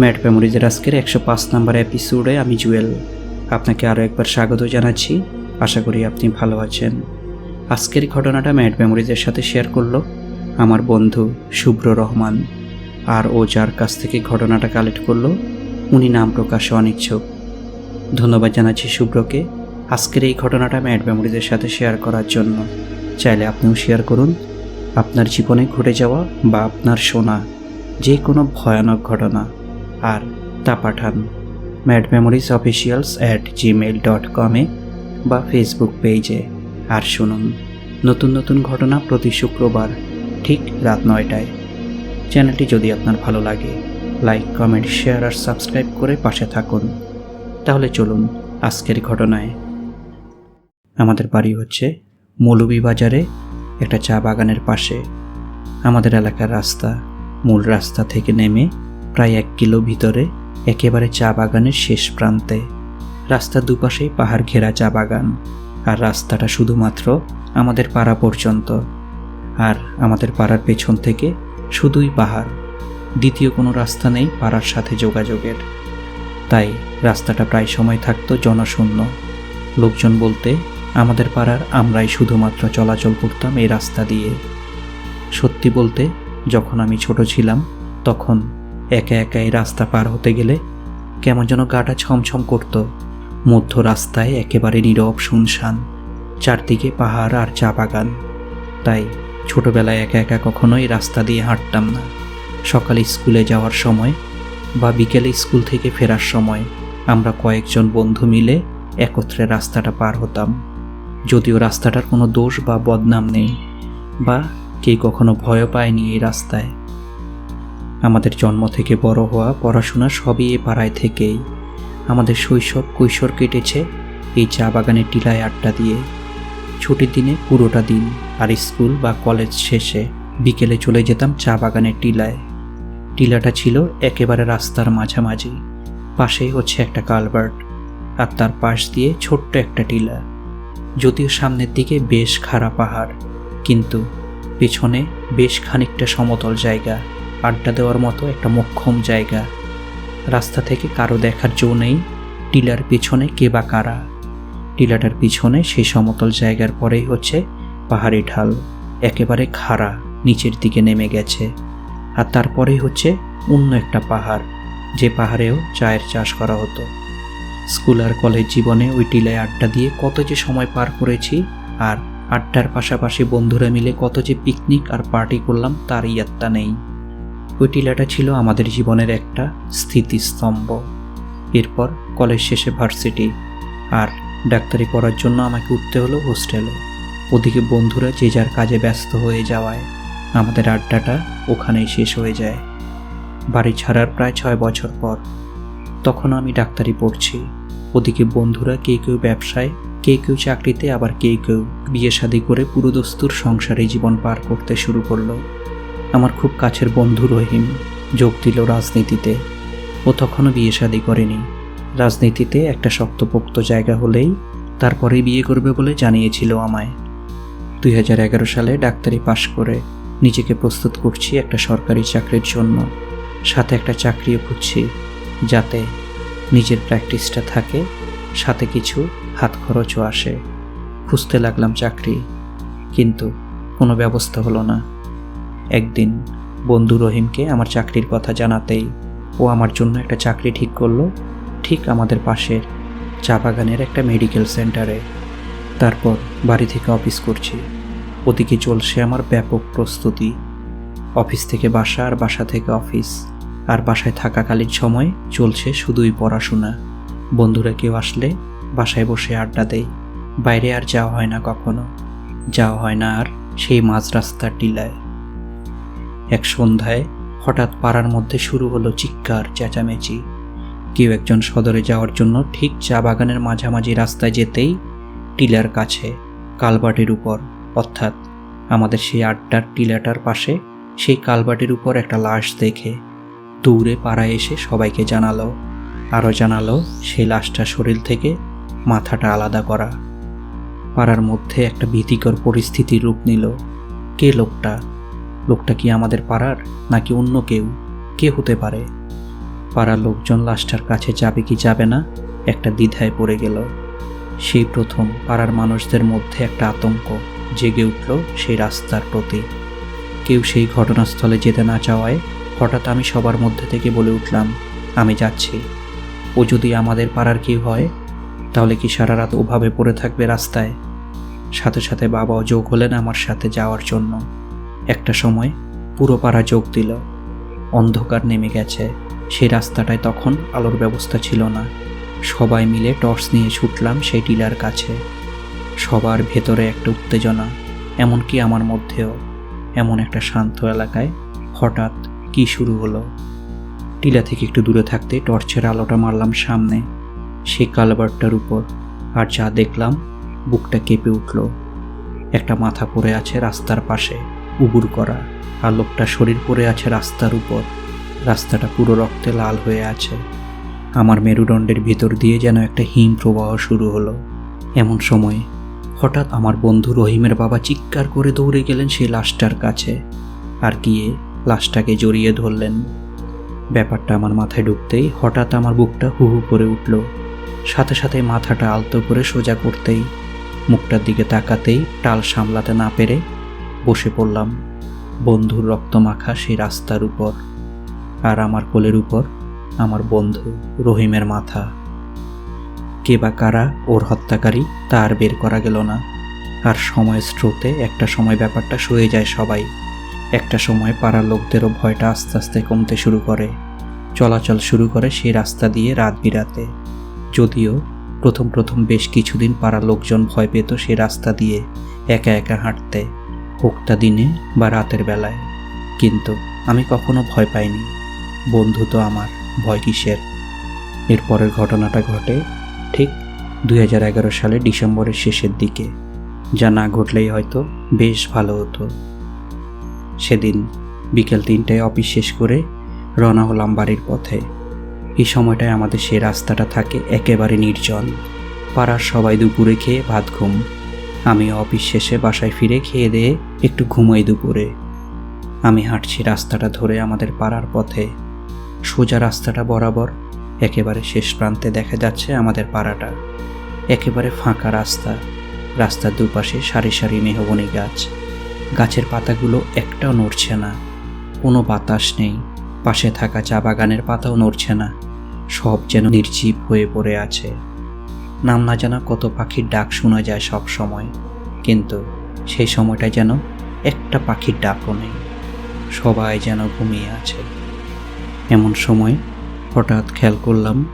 Mat মেমোরিজের আজকের একশো পাঁচ নাম্বার এপিসোডে আমি জুয়েল। আপনাকে আরও একবার স্বাগত জানাচ্ছি। আশা করি আপনি ভালো আছেন। আজকের ঘটনাটা ম্যাট মেমোরিজের সাথে শেয়ার করল আমার বন্ধু শুভ্র রহমান। আর ও যার কাছ থেকে ঘটনাটা কালেক্ট করল, উনি নাম প্রকাশে অনিচ্ছুক। ধন্যবাদ জানাচ্ছি শুভ্রকে আজকের এই ঘটনাটা ম্যাট মেমোরিজের সাথে শেয়ার করার জন্য। চাইলে আপনিও শেয়ার করুন। আপনার জীবনে ঘটে যাওয়া বা আপনার শোনা যে কোনো ভয়ানক ঘটনা আর তা পাঠান। Mad memories officials at Gmail dot কমে বা ফেসবুক পেজে আর শুনুন, নতুন নতুন ঘটনা প্রতি শুক্রবার ঠিক রাত নয়টায়। চ্যানেলটি যদি আপনার ভালো লাগে লাইক কমেন্ট শেয়ার আর সাবস্ক্রাইব করে পাশে থাকুন। তাহলে চলুন আজকের ঘটনায়। আমাদের বাড়ি হচ্ছে মৌলভীবাজারে একটা চা বাগানের পাশে। আমাদের এলাকার রাস্তা, মূল রাস্তা থেকে নেমে প্রায় এক কিলো ভিতরে, একেবারে চা বাগানের শেষ প্রান্তে। রাস্তার দুপাশেই পাহাড় ঘেরা চা বাগান। আর রাস্তাটা শুধুমাত্র আমাদের পাড়া পর্যন্ত। আর আমাদের পাড়ার পেছন থেকে শুধুই পাহাড়। দ্বিতীয় কোনো রাস্তা নেই পাড়ার সাথে যোগাযোগের। তাই রাস্তাটা প্রায় সময় থাকতো জনশূন্য। লোকজন বলতে, আমাদের পাড়ার আমরাই শুধুমাত্র চলাচল করতাম এই রাস্তা দিয়ে। সত্যি বলতে, যখন আমি ছোট ছিলাম, তখন একা একা এই রাস্তা পার হতে গেলে কেমন যেন গাটা ছমছম করত। মধ্য রাস্তায় একেবারে নীরব শুনশান, চারদিকে পাহাড় আর চা বাগান। তাই ছোটবেলায় একা একা কখনোই রাস্তা দিয়ে হাঁটতাম না। সকালে স্কুলে যাওয়ার সময় বা বিকেলে স্কুল থেকে ফেরার সময় আমরা কয়েকজন বন্ধু মিলে একত্রে রাস্তাটা পার হতাম। যদিও রাস্তাটার কোনো দোষ বা বদনাম নেই, বা কে কখনো ভয় পায়নি এই রাস্তায়। আমাদের জন্ম থেকে বড় হওয়া পড়াশোনা সবই এ পাড়ায় থেকেই। আমাদের শৈশব কৈশোর কেটেছে এই চা বাগানের টিলায় আড্ডা দিয়ে। ছুটির দিনে পুরোটা দিন আর স্কুল বা কলেজ শেষে বিকেলে চলে যেতাম চা বাগানের টিলায়। টিলাটা ছিল একেবারে রাস্তার মাঝামাঝি। পাশেই হচ্ছে একটা কালভার্ট আর তার পাশ দিয়ে ছোট্ট একটা টিলা। যদিও সামনের দিকে বেশ খাড়া পাহাড়, কিন্তু পেছনে বেশ খানিকটা সমতল জায়গা। আড্ডা দেওয়ার মতো একটা মোক্ষম জায়গা। রাস্তা থেকে কারও দেখার জো নেই, টিলার পিছনে কে বা কারা। টিলাটার পিছনে সেই সমতল জায়গার পরেই হচ্ছে পাহাড়ি ঢাল, একেবারে খাড়া, নিচের দিকে নেমে গেছে। আর তারপরেই হচ্ছে অন্য একটা পাহাড়, যে পাহাড়েও চায়ের চাষ করা হতো। স্কুল আর কলেজ জীবনে ওই টিলায় আড্ডা দিয়ে কত যে সময় পার করেছি, আর আড্ডার পাশাপাশি বন্ধুরা মিলে কত যে পিকনিক আর পার্টি করলাম তার ইয়াত্তা নেই। ওই টিলাটা ছিল আমাদের জীবনের একটা স্থিতিস্তম্ভ। এরপর কলেজ শেষে ভার্সিটি, আর ডাক্তারি পড়ার জন্য আমাকে উঠতে হলো হোস্টেলে। ওদিকে বন্ধুরা যে যার কাজে ব্যস্ত হয়ে যাওয়ায় আমাদের আড্ডাটা ওখানেই শেষ হয়ে যায়। বাড়ি ছাড়ার প্রায় ছয় বছর পর তখন আমি ডাক্তারি পড়ছি। ওদিকে বন্ধুরা কে কেউ ব্যবসায়, কে কেউ চাকরিতে, আবার কে কেউ বিয়ে শাদি করে পুরোদস্তুর সংসারে জীবন পার করতে শুরু করল। আমার খুব কাছের বন্ধু রহিম যোগ দিল রাজনীতিতে। ও তখনও বিয়ে শাদি করেনি। রাজনীতিতে একটা শক্তপোক্ত জায়গা হলেই তারপরে বিয়ে করবে বলে জানিয়েছিল আমায়। দুই হাজার এগারো সালে ডাক্তারি পাশ করে নিজেকে প্রস্তুত করছি একটা সরকারি চাকরির জন্য। সাথে একটা চাকরিও খুঁজছি যাতে নিজের প্র্যাকটিসটা থাকে, সাথে কিছু হাত খরচও আসে। খুঁজতে লাগলাম চাকরি, কিন্তু কোনো ব্যবস্থা হলো না। একদিন বন্ধু রহিমকে আমার চাকরির কথা জানাতেই ও আমার জন্য একটা চাকরি ঠিক করল ঠিক আমাদের পাশের চা বাগানের একটা মেডিকেল সেন্টারে। তারপর বাড়ি থেকে অফিস করছি। ওদিকে চলছে আমার ব্যাপক প্রস্তুতি। অফিস থেকে বাসা আর বাসা থেকে অফিস। আর বাসায় থাকাকালীন সময় চলছে শুধুই পড়াশোনা। বন্ধুরা কেউ আসলে বাসায় বসে আড্ডা দেয়। বাইরে আর যাওয়া হয় না কখনো। যাওয়া হয় না আর সেই মাঝ রাস্তার টিলায়। এক সন্ধ্যায় হঠাৎ পাড়ার মধ্যে শুরু হলো চিৎকার, চেঁচামেচি। কেউ একজন সদরে যাওয়ার জন্য ঠিক চা বাগানের মাঝামাঝি রাস্তায় যেতেই টিলার কাছে কালবাটির উপর, অর্থাৎ আমাদের সেই আড্ডার টিলাটার পাশে সেই কালবাটির উপর একটা লাশ দেখে দৌড়ে পাড়ায় এসে সবাইকে জানালো। আরও জানালো সেই লাশটা শরীর থেকে মাথাটা আলাদা করা। পাড়ার মধ্যে একটা ভীতিকর পরিস্থিতির রূপ নিল। কে লোকটা? লোকটা কি আমাদের পাড়ার, নাকি অন্য কেউ? কে হতে পারে? পাড়ার লোকজন লাশটার কাছে যাবে কি যাবে না, একটা দ্বিধায় পড়ে গেল। সেই প্রথম পাড়ার মানুষদের মধ্যে একটা আতঙ্ক জেগে উঠল সেই রাস্তার প্রতি। কেউ সেই ঘটনাস্থলে যেতে না চাওয়ায় হঠাৎ আমি সবার মধ্যে থেকে বলে উঠলাম, আমি যাচ্ছি। ও যদি আমাদের পাড়ার কেউ হয়, তাহলে কি সারা রাত ওভাবে পড়ে থাকবে রাস্তায়? সাথে সাথে বাবাও যোগ হলেন আমার সাথে যাওয়ার জন্য। একটা সময় পুরো পাড়া যোগ দিল। অন্ধকার নেমে গেছে। সেই রাস্তাটায় তখন আলোর ব্যবস্থা ছিল না। সবাই মিলে টর্চ নিয়ে ছুটলাম সেই টিলার কাছে। সবার ভেতরে একটা উত্তেজনা, এমনকি আমার মধ্যেও। এমন একটা শান্ত এলাকায় হঠাৎ কি শুরু হলো? টিলা থেকে একটু দূরে থাকতে টর্চের আলোটা মারলাম সামনে। সেই কালবারটার উপর। আর যা দেখলাম, বুকটা কেঁপে উঠল। একটা মাথা পড়ে আছে রাস্তার পাশে। উবুর করা। আর শরীর পড়ে আছে রাস্তার উপর। রাস্তাটা পুরো রক্তে লাল হয়ে আছে। আমার মেরুদণ্ডের ভিতর দিয়ে যেন একটা হিম প্রবাহ শুরু হলো। এমন সময় হঠাৎ আমার বন্ধু রহিমের বাবা চিৎকার করে দৌড়ে গেলেন সেই লাশটার কাছে। আর গিয়ে লাশটাকে জড়িয়ে ধরলেন। ব্যাপারটা আমার মাথায় ঢুকতেই হঠাৎ আমার বুকটা হু হু করে উঠল। সাথে সাথে মাথাটা আলতো করে সোজা করতেই মুখটার দিকে তাকাতেই টাল সামলাতে না পেরে বসে পড়লাম। বন্ধুর রক্তমাখা সেই রাস্তার উপর। আর আমার কোলের উপর আমার বন্ধু রহিমের মাথা। কে বা কারা ওর হত্যাকারী তা আর বের করা গেল না। আর সময় স্রোতে একটা সময় ব্যাপারটা সয়ে যায় সবাই। একটা সময় পাড়ার লোকদেরও ভয়টা আস্তে আস্তে কমতে শুরু করে। চলাচল শুরু করে সেই রাস্তা দিয়ে রাত বিরাতে। যদিও প্রথম প্রথম বেশ কিছুদিন পাড়ার লোকজন ভয় পেত সে রাস্তা দিয়ে একা একা হাঁটতে। হোকটা দিনে বা রাতের বেলায়। কিন্তু আমি কখনো ভয় পাইনি। বন্ধু তো আমার, ভয় কিসের? এরপরের ঘটনাটা ঘটে ঠিক দুই হাজার এগারো সালে ডিসেম্বরের শেষের দিকে। যা না ঘটলেই হয়তো বেশ ভালো হতো। সেদিন বিকেল তিনটায় অফিস শেষ করে রওনা হলাম বাড়ির পথে। এই সময়টায় আমাদের সে রাস্তাটা থাকে একেবারে নির্জন। পাড়ার সবাই দুপুরে খেয়ে ভাত ঘুম আমি অফিস শেষে বাসায় ফিরে খেয়ে দিয়ে একটু ঘুমাই দুপুরে। আমি হাঁটছি রাস্তাটা ধরে আমাদের পাড়ার পথে। সোজা রাস্তাটা বরাবর একেবারে শেষ প্রান্তে দেখা যাচ্ছে আমাদের পাড়াটা। একেবারে ফাঁকা রাস্তা। রাস্তার দুপাশে সারি সারি মেহগনি গাছ। গাছের পাতাগুলো একটাও নড়ছে না। কোনো বাতাস নেই। পাশে থাকা চা বাগানের পাতাও নড়ছে না। সব যেন নির্জীব হয়ে পড়ে আছে। নাম না জানা কত পাখির ডাক শোনা যায় সব সময়। কিন্তু সেই সময়টা যেন একটা পাখির ডাকও নেই। সবাই যেন ঘুমিয়ে আছে। এমন সময় হঠাৎ খেয়াল করলাম,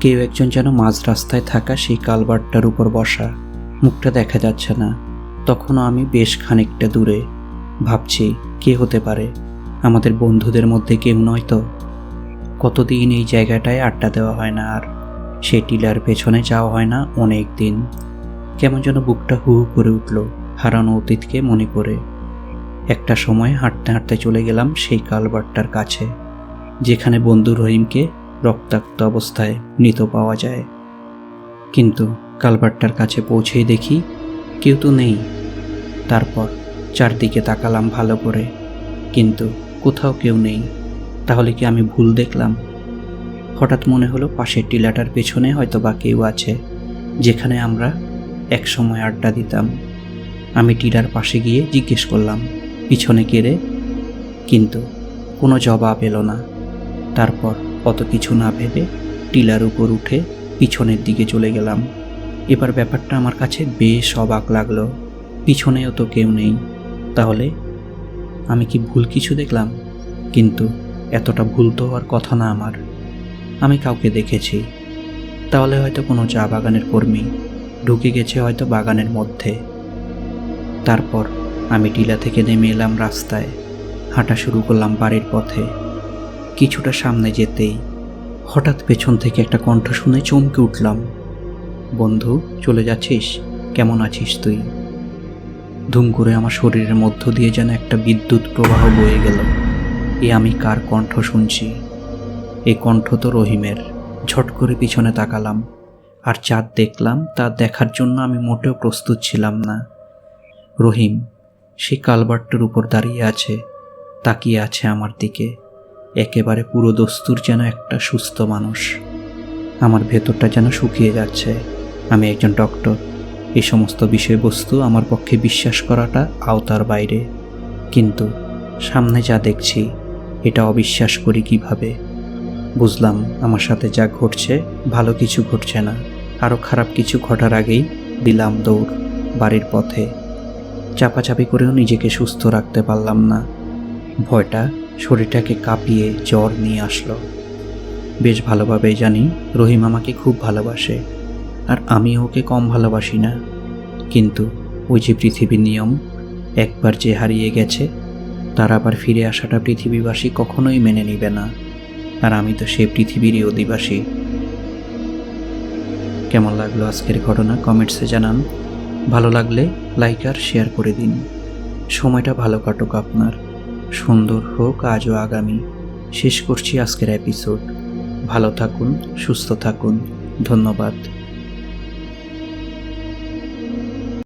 কেউ একজন যেন মাঝ রাস্তায় থাকা সেই কালবারটার উপর বসা। মুখটা দেখা যাচ্ছে না। তখনও আমি বেশ খানিকটা দূরে। ভাবছি, কে হতে পারে? আমাদের বন্ধুদের মধ্যে কেউ নয় তো? কতদিন এই জায়গাটায় আড্ডা দেওয়া হয় না আর? সেই টিলার পেছনে যাওয়া হয় না অনেক দিন। কেমন যেন বুকটা হু হু করে উঠল, হারানো অতীতকে মনে করে। একটা সময় হাঁটতে হাঁটতে চলে গেলাম সেই কালবারটার কাছে, যেখানে বন্ধু রহিমকে রক্তাক্ত অবস্থায় মৃত পাওয়া যায়। কিন্তু কালবারটার কাছে পৌঁছেই দেখি কেউ তো নেই। তারপর চারদিকে তাকালাম ভালো করে, কিন্তু কোথাও কেউ নেই। তাহলে কি আমি ভুল দেখলাম? হঠাৎ মনে হলো পাশের টিলাটার পেছনে হয়তো বা কেউ আছে, যেখানে আমরা এক সময় আড্ডা দিতাম। আমি টিলার পাশে গিয়ে জিজ্ঞেস করলাম, পিছনে কেড়ে কিন্তু কোনো জবাব এলো না। তারপর অত কিছু না ভেবে টিলার উপর উঠে পিছনের দিকে চলে গেলাম। এবার ব্যাপারটা আমার কাছে বেশ অবাক লাগল। পিছনেও তো কেউ নেই। তাহলে আমি কি ভুল কিছু দেখলাম? কিন্তু এতটা ভুল তো হওয়ার কথা না আমার। আমি কাউকে দেখেছি। তাহলে হয়তো কোনো চা বাগানের কর্মী ঢুকে গেছে হয়তো বাগানের মধ্যে। তারপর আমি টিলা থেকে নেমে এলাম রাস্তায়। হাঁটা শুরু করলাম বাড়ির পথে। কিছুটা সামনে যেতেই হঠাৎ পেছন থেকে একটা কণ্ঠ শুনে চমকে উঠলাম। বন্ধু, চলে যাচ্ছিস? কেমন আছিস তুই? ধুম করে আমার শরীরের মধ্য দিয়ে যেন একটা বিদ্যুৎ প্রবাহ বয়ে গেল। এ আমি কার কণ্ঠ শুনছি? এই কণ্ঠ তো রহিমের। ঝট করে পিছনে তাকালাম, আর চাঁদ দেখলাম তা দেখার জন্য আমি মোটেও প্রস্তুত ছিলাম না। রহিম, সে কালবারটার উপর দাঁড়িয়ে আছে, তাকিয়ে আছে আমার দিকে, একেবারে পুরো দস্তুর যেন একটা সুস্থ মানুষ। আমার ভেতরটা যেন শুকিয়ে যাচ্ছে। আমি একজন ডক্টর এই সমস্ত বিষয়বস্তু আমার পক্ষে বিশ্বাস করাটা আওতার বাইরে। কিন্তু সামনে যা দেখছি, এটা অবিশ্বাস করি কীভাবে? বুঝলাম আমার সাথে যা ঘটছে, ভালো কিছু ঘটছে না। আরও খারাপ কিছু ঘটার আগেই দিলাম দৌড় বাড়ির পথে। চাপাচাপি করেও নিজেকে সুস্থ রাখতে পারলাম না। ভয়টা শরীরটাকে কাঁপিয়ে জ্বর নিয়ে আসলো। বেশ ভালোভাবেই জানি রহিম আমাকে খুব ভালোবাসে, আর আমি ওকে কম ভালোবাসি না। কিন্তু ওই যে পৃথিবীর নিয়ম, একবার যে হারিয়ে গেছে, তার আবার ফিরে আসাটা পৃথিবীবাসী কখনোই মেনে নিবে না। আর আমি তো সে পৃথিবীরই অধিবাসী। কেমন লাগল আজকের ঘটনা? কমেন্টসে জানান। ভালো লাগলে লাইক আর শেয়ার করে দিন। সময়টা ভালো কাটুক আপনার। সুন্দর হোক আজও আগামী। শেষ করছি আজকের এপিসোড। ভালো থাকুন, সুস্থ থাকুন। ধন্যবাদ।